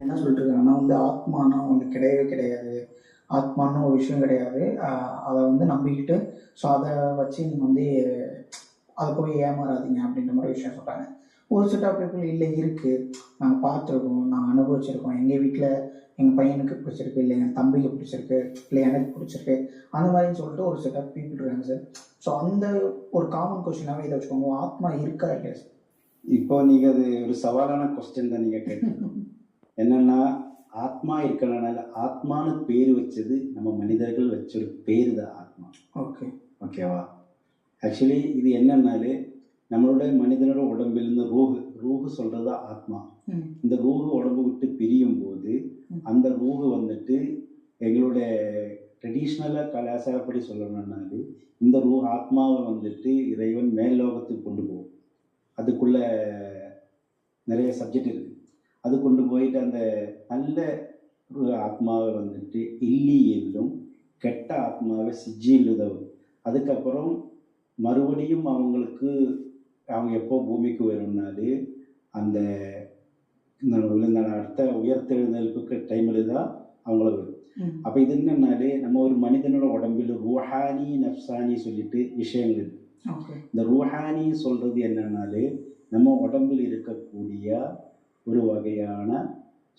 என்ன சொல்லிட்டு இருக்காங்கன்னா வந்து ஆத்மானா ஒன்று கிடையவே கிடையாது. ஆத்மான்னு ஒரு விஷயம் கிடையாது. அதை வந்து நம்பிக்கிட்டு ஸோ அதை வச்சு நீங்கள் வந்து அதை போய் ஏமாறாதீங்க அப்படின்ற மாதிரி விஷயம் சொல்கிறாங்க ஒரு செட் ஆஃப் பீப்புள் இல்லை இருக்குது நாங்கள் பார்த்துருக்கோம் நாங்கள் அனுபவிச்சிருக்கோம். எங்கள் வீட்டில் எங்கள் பையனுக்கு பிடிச்சிருக்கு இல்லை எங்கள் தம்பிக்கு பிடிச்சிருக்கு இல்லை எனக்கு பிடிச்சிருக்கு. அந்த மாதிரின்னு சொல்லிட்டு ஒரு செட் ஆஃப் பீப்புள் இருக்காங்க சார் ஸோ அந்த ஒரு காமன் கொஸ்டினாகவே இதை வச்சுக்கோங்க. ஆத்மா இருக்கா இல்லையா சார் இப்போ நீங்க அது ஒரு சவாலான கொஸ்டின் தான் நீங்க கேட்டீங்க. என்னன்னா ஆத்மா இருக்கனால ஆத்மான்னு பேர் வச்சது நம்ம மனிதர்கள் வச்ச ஒரு பேர் தான் ஆத்மா. ஓகே. ஓகேவா? ஆக்சுவலி இது என்னன்னாலே நம்மளுடைய மனிதனோட உடம்பிலிருந்து ரூஹு ரூஹு சொல்றது ஆத்மா. இந்த ரூஹு உடம்பு விட்டு பிரியும் போது. அந்த ரூஹு வந்துட்டு எங்களுடைய ட்ரெடிஷ்னலாக கலாச்சாரப்படி சொல்லணும்னாலே இந்த ரூ ஆத்மாவை வந்துட்டு இறைவன் மேல் லோகத்துக்கு கொண்டு போகும். அதுக்குள்ள நிறைய சப்ஜெக்ட் இருக்கு. அது கொண்டு போயிட்டு அந்த நல்ல ஒரு ஆத்மாவை வந்துட்டு இல்லியிலும் கெட்ட ஆத்மாவை சிஜியில் உதவும் அதுக்கப்புறம் மறுபடியும் அவங்களுக்கு அவங்க எப்போ பூமிக்கு வரும்னாலே அந்த அடுத்த உயர்த்தெழுந்தலுக்கு டைமில் தான் அவங்கள வரும். அப்போ இது என்னன்னாலே நம்ம ஒரு மனிதனோட உடம்பில் ரூஹானி நப்சானி சொல்லிட்டு விஷயங்கள் இருக்கு. இந்த ரூஹானி சொல்றது என்னன்னாலே நம்ம உடம்பில் இருக்கக்கூடிய ஒரு வகையான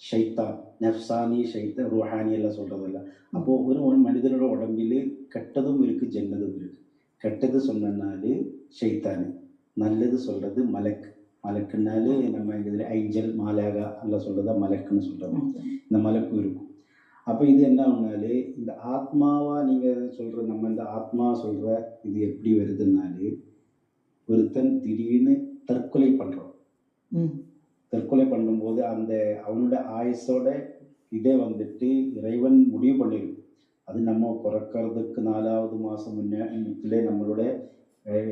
ஷைத்தான் நெஃப்சானி ஷைத்த ரூஹானி எல்லாம் சொல்கிறதில்ல அப்போது ஒரு ஒரு மனிதனோட உடம்பில் கெட்டதும் இருக்குது ஜென்னதும் இருக்குது கெட்டது சொன்னனாலே ஷைத்தானு நல்லது சொல்கிறது மலக் மலக்குனாலே நம்ம இதில் ஐஞ்சல் மாலாகா எல்லாம் சொல்றதா மலக்குன்னு சொல்றது இந்த மலக்கும் இருக்கும் அப்போ இது என்ன ஆகுனாலே இந்த ஆத்மாவாக நீங்கள் சொல்கிற நம்ம இந்த ஆத்மா சொல்கிற இது எப்படி வருதுன்னாலே ஒருத்தன் திடீர்னு தற்கொலை பண்ணுறோம் தற்கொலை பண்ணும்போது அந்த அவனோட ஆயுசோட இதே வந்துட்டு இறைவன் முடிவு பண்ணிடும் அது நம்ம பிறக்கிறதுக்கு நாலாவது மாதம் முன்னே நம்மளோட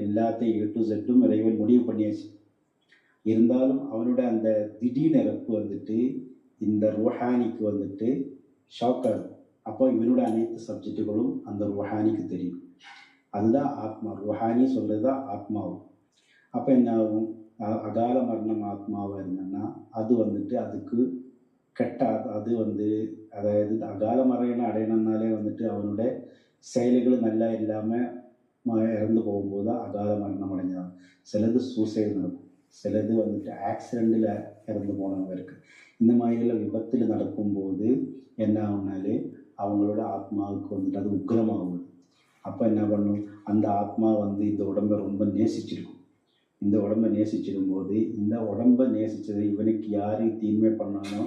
எல்லாத்தையும் ஏ டு செட்டும் இறைவன் முடிவு பண்ணியாச்சு. இருந்தாலும் அவனோட அந்த திடீர் இறப்பு வந்துட்டு இந்த ருஹானிக்கு வந்துட்டு ஷாக் அப்போ இவனோட அனைத்து சப்ஜெக்டுகளும் அந்த ருஹானிக்கு தெரியும். அதுதான் ஆத்மா. ருஹானி சொல்கிறது தான் ஆத்மாவும். அப்போ என்ன ஆகும்? அகால மரணம் ஆத்மாவாக என்னன்னா அது வந்துட்டு அதுக்கு கெட்ட அது வந்து அதாவது அகால மரணம் அடையணும்னாலே வந்துட்டு அவனுடைய செயல்கள் நல்லா இல்லாமல் இறந்து போகும்போது தான் அகால மரணம் அடைஞ்சான். சிலது சூசைடு நடக்கும். சிலது வந்துட்டு ஆக்சிடெண்ட்டில் இறந்து போனவங்க இருக்கு. இந்த மாதிரியெல்லாம் விபத்தில் நடக்கும்போது என்ன ஆகுனாலே அவங்களோட ஆத்மாவுக்கு வந்துட்டு அது உக்கிரமாகும் அப்போ என்ன பண்ணும்? அந்த ஆத்மா வந்து இந்த உடம்பை ரொம்ப நேசிச்சிருக்கும். இந்த உடம்பை நேசிச்சிடும் போது இந்த உடம்பை நேசித்தது இவனுக்கு யார் தீன்மை பண்ணானோ